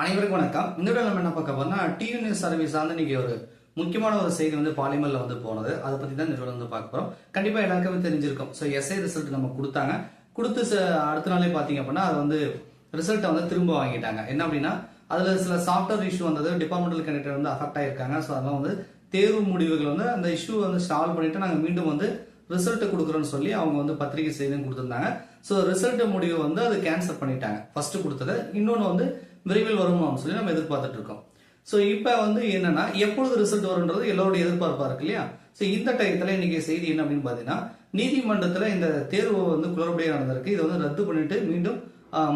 அனைவருக்கும் வணக்கம். இந்த விட நம்ம என்ன பார்க்க போறோம்னா டிவி சர்வீஸ் வந்து இன்னைக்கு ஒரு முக்கியமான ஒரு செய்தி வந்து பாலிமர்ல வந்து போனது. அதை பத்தி தான் இந்த வந்து பார்க்க போறோம். கண்டிப்பா எல்லாருக்குமே தெரிஞ்சிருக்கும். ஸோ எஸ்ஐ ரிசல்ட் நம்ம கொடுத்தாங்க. கொடுத்து ச- அடுத்த நாளே பாத்தீங்க அப்படின்னா அது வந்து ரிசல்ட்டை வந்து திரும்ப வாங்கிட்டாங்க. என்ன அப்படின்னா அதுல சில சாஃப்ட்வேர் இஷ்யூ வந்தது. டிபார்ட்மெண்டல் கண்டக்டர் வந்து அஃபெக்ட் ஆயிருக்காங்க. ஸோ அதெல்லாம் வந்து தேர்வு முடிவுகள் வந்து அந்த இஷ்யூ வந்து சால்வ் பண்ணிட்டு நாங்க மீண்டும் வந்து ரிசல்ட் கொடுக்குறோன்னு சொல்லி அவங்க வந்து பத்திரிகை செய்தியும் கொடுத்துருந்தாங்க. ஸோ ரிசல்ட் முடிவு வந்து அது கேன்சல் பண்ணிட்டாங்க. ஃபர்ஸ்ட் கொடுத்தது. இன்னொன்று வந்து விரைவில் வருமான்னு சொல்லி நம்ம எதிர்பார்த்துட்டு இருக்கோம். ஸோ இப்போ வந்து என்னன்னா எப்பொழுது ரிசல்ட் வரும்ன்றது எல்லோருடைய எதிர்பார்ப்பா இருக்கு இல்லையா? ஸோ இந்த டயத்தில் இன்னைக்கு செய்தி என்ன அப்படின்னு பார்த்தீங்கன்னா நீதிமன்றத்தில் இந்த தேர்வு வந்து குளறுபடியாக நடந்திருக்கு. இதை வந்து ரத்து பண்ணிட்டு மீண்டும்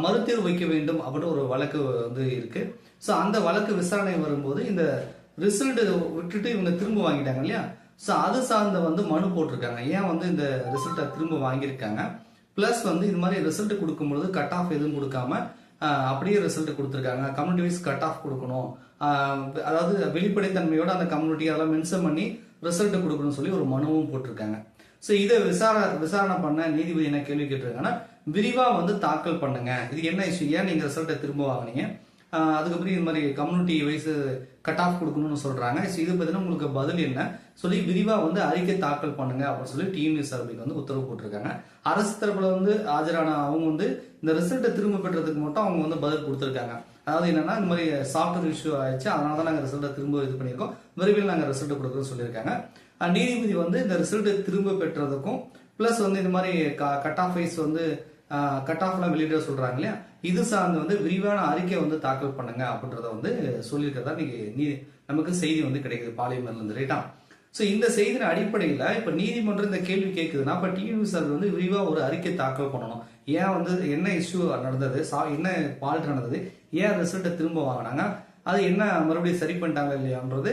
மறுதேர்வு வைக்க வேண்டும் அப்படின்னு ஒரு வழக்கு வந்து இருக்கு. ஸோ அந்த வழக்கு விசாரணை வரும்போது இந்த ரிசல்ட் விட்டுட்டு இவங்க திரும்ப வாங்கிட்டாங்க இல்லையா? ஸோ அது சார்ந்த வந்து மனு போட்டிருக்காங்க. ஏன் வந்து இந்த ரிசல்ட்டை திரும்ப வாங்கியிருக்காங்க? ப்ளஸ் வந்து இது மாதிரி ரிசல்ட் கொடுக்கும்பொழுது கட் ஆஃப் எதுவும் கொடுக்காம அப்படியே ரிசல்ட் கொடுத்துருக்காங்க. கம்யூனிட்டி வைஸ் கட் ஆஃப் கொடுக்கணும். அதாவது வெளிப்படைத்தன்மையோட அந்த கம்யூனிட்டி அதெல்லாம் மென்ஷன் பண்ணி ரிசல்ட் கொடுக்கணும்னு சொல்லி ஒரு மனுவும் போட்டிருக்காங்க. ஸோ இதை விசார விசாரணை பண்ண நீதிபதி என்ன கேள்வி கேட்டிருக்காங்கன்னா விரிவாக வந்து தாக்கல் பண்ணுங்க. இது என்ன இஷ்யூ ஏன் நீங்கள் ரிசல்ட்டை திரும்ப வாங்கினீங்க? அதுக்கப்புறம் இது மாதிரி கம்யூனிட்டி வைஸ் கட் ஆஃப் கொடுக்கணும்னு சொல்றாங்க. ஸோ இது பார்த்தீங்கன்னா உங்களுக்கு பதில் என்ன? சொல்லி விரிவா வந்து அறிக்கை தாக்கல் பண்ணுங்க அப்படின்னு சொல்லி டிஎன்யூ சர்வேக்கு வந்து உத்தரவு போட்டிருக்காங்க. அரசு தரப்புல வந்து ஆஜரான அவங்க வந்து இந்த ரிசல்ட்டை திரும்ப பெற்றதுக்கு மட்டும் அவங்க வந்து பதில் கொடுத்துருக்காங்க. அதாவது என்னன்னா இந்த மாதிரி சாஃப்ட்வேர் இஷ்யூ ஆயிடுச்சு. அதனால தான் நாங்கள் ரிசல்ட்டை திரும்ப இது பண்ணியிருக்கோம். விரைவில் நாங்கள் ரிசல்ட் கொடுக்குறோம்னு சொல்லியிருக்காங்க. நீதிபதி வந்து இந்த ரிசல்ட்டை திரும்ப பெற்றதுக்கும் ப்ளஸ் வந்து இந்த மாதிரி கட் ஆஃப் வைஸ் வந்து கட் ஆஃப்லாம் வெளியிட சொல்றாங்க இல்லையா? இது சார்ந்து வந்து விரிவான அறிக்கை வந்து தாக்கல் பண்ணுங்க அப்படின்றத வந்து சொல்லியிருக்கிறதா நீங்க நீ நமக்கு செய்தி வந்து கிடைக்குது பாலிமர்ல இருந்து ரைட்டா ஸோ இந்த செய்தியின் அடிப்படையில் இப்போ நீதிமன்றம் இந்த கேள்வி கேட்குதுன்னா இப்போ டிவி சார் வந்து விரிவாக ஒரு அறிக்கை தாக்கல் பண்ணணும். ஏன் வந்து என்ன இஷ்யூ நடந்தது சா- என்ன ஃபால்ட் நடந்தது ஏன் ரிசல்ட்டை திரும்ப வாங்கினாங்க அது என்ன மறுபடியும் சரி பண்ணிட்டாங்க இல்லையான்றது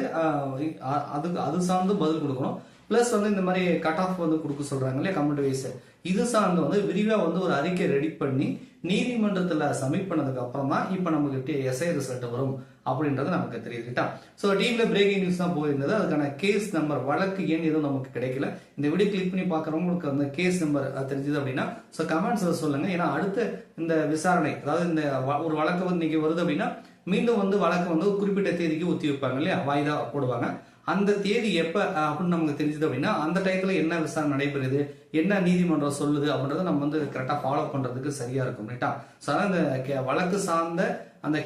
அதுக்கு அது சார்ந்து பதில் கொடுக்கணும். ப்ளஸ் வந்து இந்த மாதிரி கட் ஆஃப் வந்து கொடுக்க சொல்றாங்க இல்லையா கமெண்ட் வைஸ் இது சார்ந்து வந்து விரிவாக வந்து ஒரு அறிக்கை ரெடி பண்ணி நீதிமன்றத்தில் சப்மிட் பண்ணதுக்கு அப்புறமா இப்போ நமக்கு எஸ்ஐ ரிசல்ட் வரும் அப்படின்றது நமக்கு தெரியுதுட்டா ஸோ டிவியில் பிரேக்கிங் நியூஸ் தான் போயிருந்தது. அதுக்கான கேஸ் நம்பர் வழக்கு ஏன் எதுவும் நமக்கு கிடைக்கல. இந்த வீடியோ கிளிக் பண்ணி பார்க்குறவங்களுக்கு அந்த கேஸ் நம்பர் தெரிஞ்சது அப்படின்னா ஸோ கமெண்ட்ஸில் சொல்லுங்க. ஏன்னா அடுத்த இந்த விசாரணை அதாவது இந்த வ- ஒரு வழக்கு வந்து இன்னைக்கு வருது அப்படின்னா மீண்டும் வந்து வழக்கு வந்து ஒரு குறிப்பிட்ட தேதிக்கு ஒத்தி வைப்பாங்க இல்லையா? வாய்தா போடுவாங்க. அந்த தேதி எப்ப அப்படின்னு நமக்கு தெரிஞ்சது அப்படின்னா அந்த டயத்துல என்ன விசாரணை நடைபெறுது என்ன நீதிமன்றம் சொல்லுது அப்படின்றத நம்ம வந்து கரெக்டா ஃபாலோ பண்றதுக்கு சரியா இருக்கும் ரைட்டா ஸோ அதான் இந்த கே- வழக்கு சார்ந்த அந்த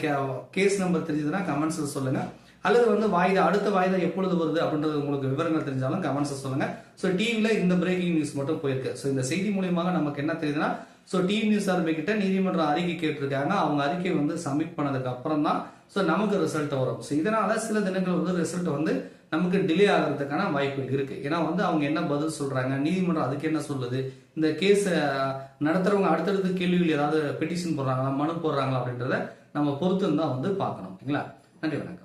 கேஸ் நம்பர் தெரிஞ்சதுன்னா கமெண்ட்ஸ்ல சொல்லுங்க. அல்லது வந்து வாய்தா அடுத்த வாய்தா எப்பொழுது வருது அப்படின்றது உங்களுக்கு விவரங்கள் தெரிஞ்சாலும் கமெண்ட்ஸ் சொல்லுங்க. ஸோ டிவியில் இந்த பிரேக்கிங் நியூஸ் மட்டும் போயிருக்கு. ஸோ இந்த செய்தி மூலியமாக நமக்கு என்ன தெரியுதுன்னா ஸோ டிவி நியூஸ் ஆரம்பிக்கிட்ட கிட்ட நீதிமன்றம் அறிக்கை கேட்டிருக்காங்க. அவங்க அறிக்கை வந்து சப்மிட் பண்ணதுக்கு அப்புறம் தான் ஸோ நமக்கு ரிசல்ட் வரும். ஸோ இதனால சில தினங்கள் வந்து ரிசல்ட் வந்து நமக்கு டிலே ஆகிறதுக்கான வாய்ப்பு இருக்கு. ஏன்னா வந்து அவங்க என்ன பதில் சொல்றாங்க நீதிமன்றம் அதுக்கு என்ன சொல்லுது இந்த கேஸ் நடத்துறவங்க அடுத்தடுத்து கேள்விகள் ஏதாவது பெட்டிஷன் போடுறாங்களா மனு போடுறாங்களா அப்படின்றத நம்ம பொறுத்து தான் வந்து பார்க்கணும். ஓகேங்களா? நன்றி வணக்கம்.